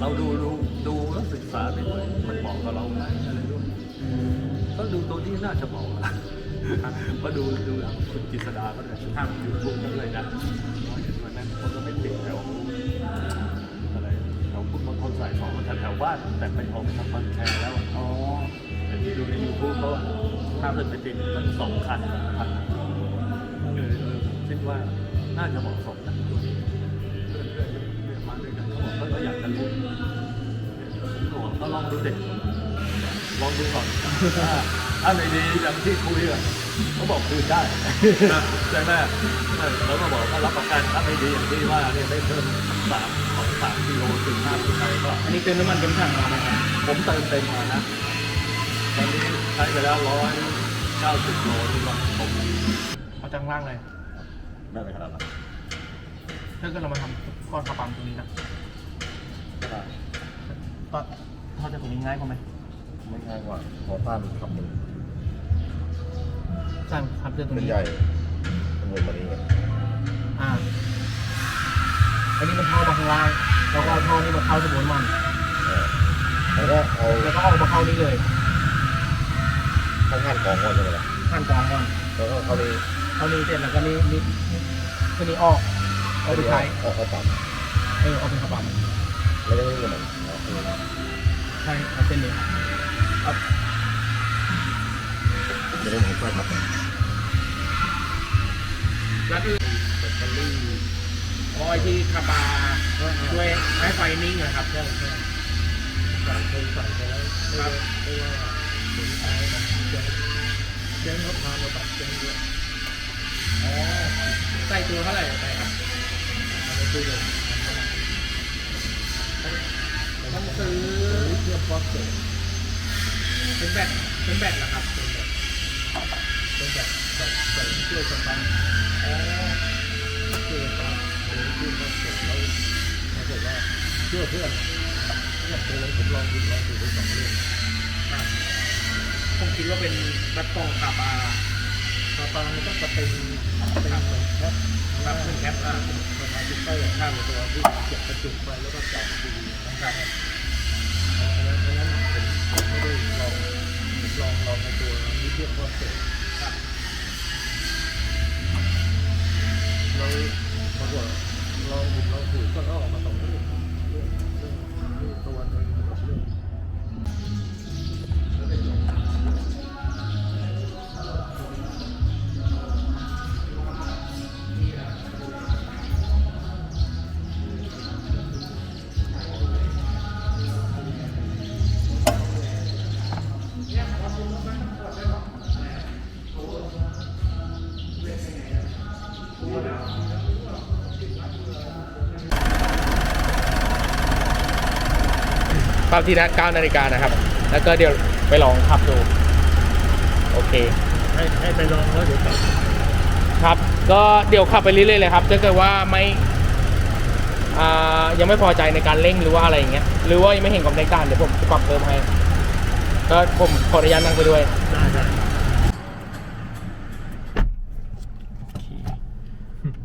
เราดูดูดูแล้วศึกษาไปด้วยมันเหมาะกับเราไหมอะไรด้วยก็ดูตัวนี้น่าจะเหมาะอะมาดูดูแล้วคุณกิษดาก็เลยทำยูทูบกันเลยนะวันนั้นเขาก็ไม่ติดแถวอะไรแถวพุทธมณฑลสายสองแถวแถวบ้านแต่ไปออกไปทำคอนแชร์แล้วอะอ๋อแต่ที่ดูในยูทูบเขาอะถ้าเกิดไปติดตั้งสองคันคันเออเออผมคิดว่าน่าจะเหมาะสมนะตัวนี้เพื่อนเพื่อนเพื่อนมาด้วยกันเขาบอกเขา ก็อยากจะรู้ผมบอกก็ลองดูเด็กลองดูก่อนถ้าถ้าไม่ดีอย่างที่คุยอะเขาบอกคืนได้ใช่ไหมเออแล้วก็บอกว่ารับประกันถ้าไม่ดีอย่างที่ว่าเนี่ยได้เพิ่มสามของสามกิโลถึงห้ากิโลก็อันนี้เติมน้ำมันเต็มถังมาไหมครับผมเติมเต็มมานะตอนนี้ใช้ไปแล้วร้อยเก้าสิบโลที่ว่าผมเอาจังล่างเลยไม่ไปขนาดนั้นถ้าเกิดเรามาทำก้อนคาปังตรงนี้นะ ตอนทอดจากตรงนี้ง่ายกว่าไหมไม่ง่ายกว่าขอต้านคำหนึ่งสร้างทำเตือนตรงเป็นนี้ ใหญ่เป็นเงินมานี้ไงอ่า อันนี้มันท่อมาข้างล่าง แล้วก็เอาท่อนี้มาเข้าสมุนมันเออแล้วก็เอาแล้วก็ออกมาเข้านี่เลยข้างข้างกองก่อนใช่ไหมล่ะขั้นกรองก่อนแล้วก็เขาเลยเอานี่เสร็จแล้วก็นี่นี่นี่ตัวนี้ออก เอาไปใช้ออกเขาปั๊มเออเอาเป็นกระป๋องแล้วยังไม่มีมัน เอาคือใช่เอาเส้นนี้เอาจะได้เหมือนไฟครับแล้วคือแบตเตอรี่อ๋อไอที่คาบาช่วยให้ไฟนิ่งนะครับใช่ใช่ใส่เคยใส่ไปแล้วครับเพราะว่าถึงไอ้มันะเจ๊งเขาพามาตัดเจ๊งด้วยอ๋อใส่ตัวเท่าไหร่ไปครับมันไม่ซื้อเลยต้อ ซื้อเทียบฟอสเซตเป็นแบตเป็นแบตเหรอครับ เป็นแบตเป็นแบบแบบใส่ช่วยสตาร์ทอ๋อช่วยสตาร์ทหรือช่วยฟอสเซตแล้วเขาบอกว่าเชื่อเพื่อนเนี่ยตัวเลยผมลองดูลองดูไปสองเรื่องครับผมคิดว่าเป็นแบตกล่องคาบาสตาร์มันต้องจะเป็นเป็นเหมือนแคปครับเป็นแคปอะประมาณจุดเตอร์ข้างตัวที่เก็บกระจุกไปแล้วก็จับดีนะครับ อันนั้นอันนั้นผมไม่ได้ลองลองลองในตัวนี้เทียบว่าเสร็จ ปรับที่นัด9นาฬิกานะครับ แล้วก็เดี๋ยวไปลองขับดู โอเค ให้ให้ไปลองแล้วเดี๋ยวกลับครับ ก็เดี๋ยวขับไปเรื่อยๆเลยครับถ้าเกิดว่าไม่อ่ายังไม่พอใจในการเร่งหรือว่าอะไรอย่างเงี้ย หรือว่ายังไม่เห็นความแตกต่างเดี๋ยวผมจะปรับเพิ่มให้ ก็ผมขออนุญาตนั่งไปด้วย ได้ได้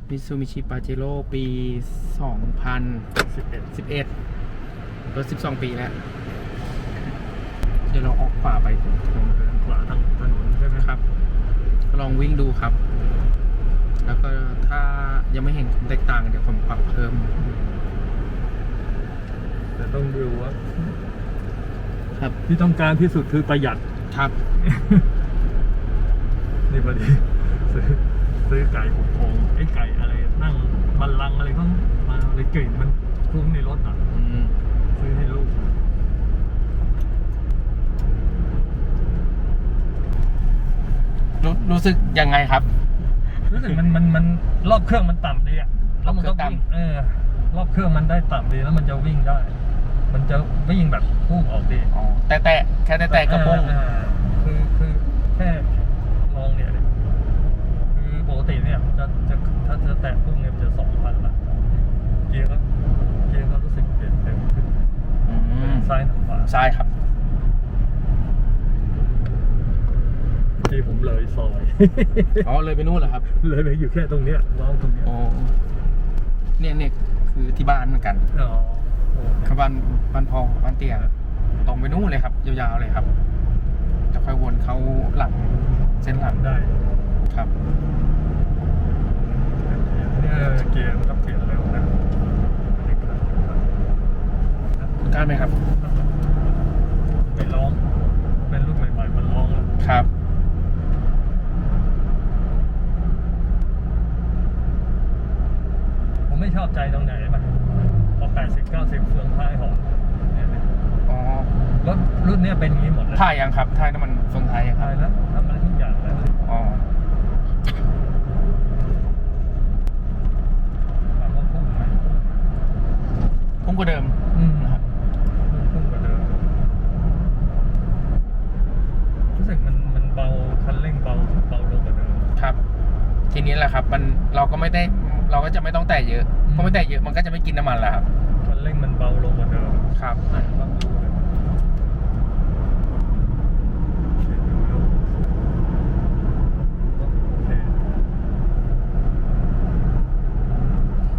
มิซูมิชิปาเจโร่ปีสิบเอ็ด2011 รถ 12 ปีแล้ว เดี๋ยวเราออกขวาไปถึงตรงเดินขวาทางถนนใช่ไหมครับ ลองวิ่งดูครับ แล้วก็ถ้ายังไม่เห็นความแตกต่าง เดี๋ยวผมปรับเพิ่ม แต่ต้องดูว่าครับ ที่ต้องการที่สุดคือประหยัด ครับ นี่พอดีซื้อซื้อไก่อบโอ่งไอ้ไก่อะไรนั่งบัลลังก์อะไรก็มาเลยกลิ่นมันฟุ้งในรถอะ อืม ซื้อให้ลูก รู้รู้ สึกยังไงครับ รู้สึกมันมันมันรอบเครื่องมันต่ำดีอะแล้วมันก็รอบเครื่องวิ่งต่ำเออ รอบเครื่องมันได้ต่ำดีแล้วมันจะวิ่งได้ มันจะวิ่งแบบพุ่งออกดีอ๋อแต่แต่แค่แต่แต่กระโปรงอ่าคือคือแค่ลองเนี่ยเนี่ยคือปกติเนี่ยมันจะจะถ้าจะแตะพุ่งเนี่ยมันจะสองพันละเกียร์ก็เกียร์ก็รู้สึกเปลี่ยนเร็วขึ้นอืมซ้ายหรือขวาใช่ครับ ที่ผมเลยซอย อ๋อเลยไปนู่นเหรอครับ เลยไปอยู่แค่ตรงเนี้ยลองตรงเนี้ยอ๋อ เนี่ยเนี่ยคือที่บ้านเหมือนกันอ๋อครับบ้านบ้านพองบ้านเตี้ยตรงไปนู่นเลยครับ ยาวๆเลยครับ จะค่อยวนเข้าหลังเส้นหลังได้ครับเนี่ยเกียร์มันก็เปลี่ยนเร็วนะกล้าไหมครับ ไม่ร้อง เป็นรุ่นใหม่ๆมันร้องแล้ว ครับ ผมไม่ชอบใจตรงไหนป่ะพอ80 90เฟืองท้ายหอมเนี่ยเนี่ย อ๋อ รถรุ่น เนี้ยเป็นอย่างนี้หมดเลยถ่ายยังครับถ่ายน้ำมันเฟืองไทยยังครับถ่ายแล้วทำอะไรทุกอย่างแล้วอ๋อถามว่าพุ่งไหมพุ่งกว่าเดิมอืมนะครับ พุ่งกว่าเดิมรู้สึกมันมันเบาคันเร่งเบาเบาลงกว่าเดิม ครับ ทีนี้แหละครับมันเราก็ไม่ได้เราก็จะไม่ต้องแตะเยอะอืม เพราะไม่แตะเยอะมันก็จะไม่กินน้ำมันแล้วครับ คันเร่งมันเบาลงกว่าเดิมครับไหนบ้างดูเลยเดี๋ยวดูดูโอเค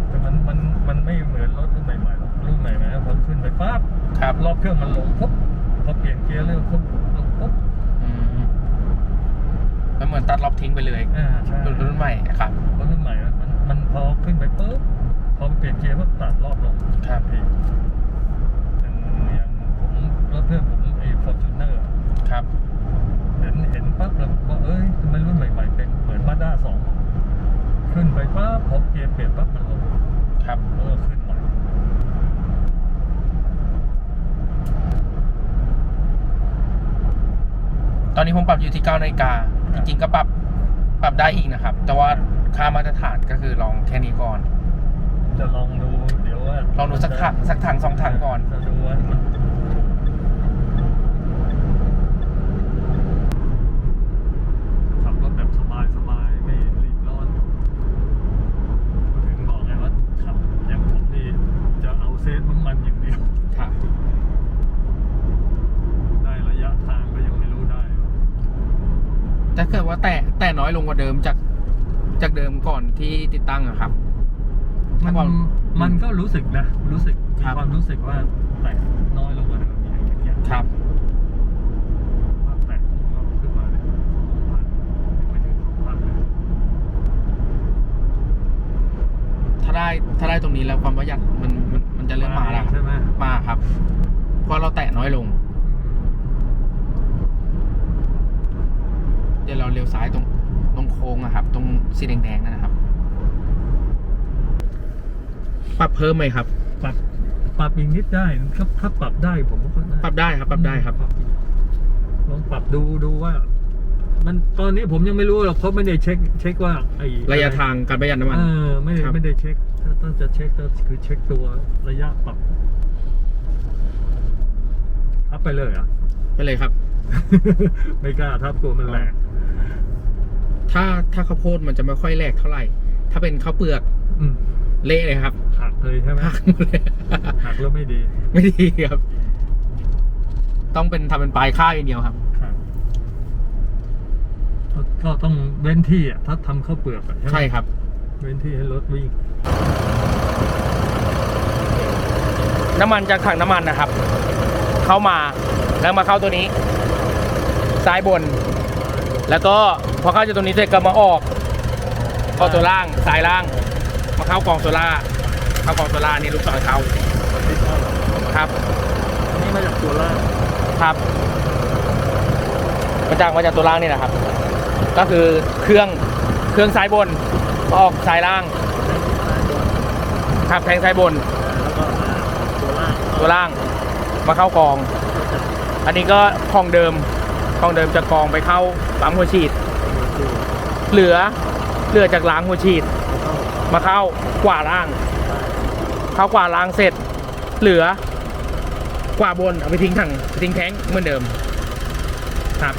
แต่มันมันมันไม่เหมือนรถรุ่นใหม่ๆหรอกรุ่นใหม่ๆนะพอขึ้นไปปั๊บ ครับ รอบ เครื่องมันลงปุ๊บพอเปลี่ยนเกียร์เร็วปุ๊บลงปุ๊บอืมมันเหมือนตัดรอบทิ้งไปเลยอ่าใช่รุ่นรุ่นใหม่ครับรถรุ่นใหม่อะมันมันพอขึ้นไปปุ๊บพอเปลี่ยนเกียร์ปุ๊บตัดรอบลงครับทีอย่างอย่างผมรถเพื่อนผมไอ้ฟอร์จูเนอร์ครับ เห็นเห็นปั๊บแล้วว่าเอ้ยทำไมรุ่นใหม่ๆเป็นเหมือนมาด้าสองขึ้นไปปั๊บพอเกียร์เปลี่ยนปั๊บมันลงครับแล้วก็ขึ้นใหม่ ตอนนี้ผมปรับอยู่ที่9นาฬิกาจริงๆก็ปรับปรับได้อีกนะครับ แต่ว่าค่ามาตรฐานก็คือลองแค่นี้ก่อน จะลองดูเดี๋ยวว่าลองดูสักถังสักถังสองถังก่อน จะดูว่ามันขับรถแบบสบายสบายๆไม่รีบร้อนถึงบอกไงว่าขับอย่างผมนี่จะเอาเซฟน้ำมันอย่างเดียว ครับ ได้ระยะทางก็ยังไม่รู้ได้ ถ้าเกิดว่าแต่แต่ น้อยลงกว่าเดิมจากจากเดิมก่อนที่ติดตั้งอะครับ มันความมันก็รู้สึกนะ รู้สึกมีครับ ความรู้สึกว่าแตะน้อยลงกว่าเดิมอย่างเงี้ยครับ ว่าแตะก็ขึ้นมาเลยสองพันยังไม่ถึงสองพันเลยถ้าได้ถ้าได้ตรงนี้แล้วความประหยัดมันมันมันจะเริ่มมาแล้วใช่ไหมมาครับเพราะเราแตะน้อยลง เดี๋ยวเราเลี้ยวซ้ายตรงตร งโค้งอะครับ ตรงสีแดงๆนั่นนะครับ ปรับเพิ่มไหมครับ ปรับปรับอีกนิดได้ถ้าถ้าปรับได้ผมว่าก็ได้ปรับได้ครับ ปรับได้ครับปอีกลองปรับดูดูว่า มันตอนนี้ผมยังไม่รู้หรอกเพราะไม่ได้เช็ค เช็คว่าไอ้ระยะทางการประหยัดน้ำมันเออไม่ได้ครับไม่ได้เช็ค ถ้าต้องจะเช็คก็คือเช็คตัวระยะปรับทับไปเลยเหรอะไปเลยครับ ไม่กล้าทับกลัวมันแหลก ถ้าถ้าข้าวโพดมันจะไม่ค่อยแหลกเท่าไหร่ ถ้าเป็นข้าวเปลือกอืมเละเลยครับหักเลยใช่ไหมหักหมดเลย หักแล้วไม่ดีไม่ดีครับ ต้องเป็นทำเป็นปลายข้าวอย่างเดียวครับ ครับก็ก็ต้องเว้นที่อะถ้าทำข้าวเปลือกอะไหมใช่ครับ เว้นที่ให้รถวิ่งน้ำมันจากถังน้ำมันนะครับ เข้ามาแล้วมาเข้าตัวนี้ ซ้ายบน แล้วก็ พอเข้าจากตัวนี้เสร็จก็มาออกเข้าตัวล่างซ้ายล่าง มาเข้ากองโซล่าเข้ากองโซล่านี่ลูกศรเขาครับอันนี้มาจากตัวล่างครับมาจากมาจากตัวล่างนี่นะครับ ก็คือเครื่องเครื่องซ้ายบนมาออกซ้ายล่างครับแทงซ้ายบนแล้วก็มาตัวล่างตัวล่างมาเข้ากอง อันนี้ก็คลองเดิมคลองเดิมจะกองไปเข้าปั๊มหัวฉีด เหลือเหลือจากล้างหัวฉีด มาเข้ากว่าล่าง เข้ากว่าล่างเสร็จ เหลือกว่าบนเอาไปทิ้งถังไปทิ้งแท้งเหมือนเดิมครับ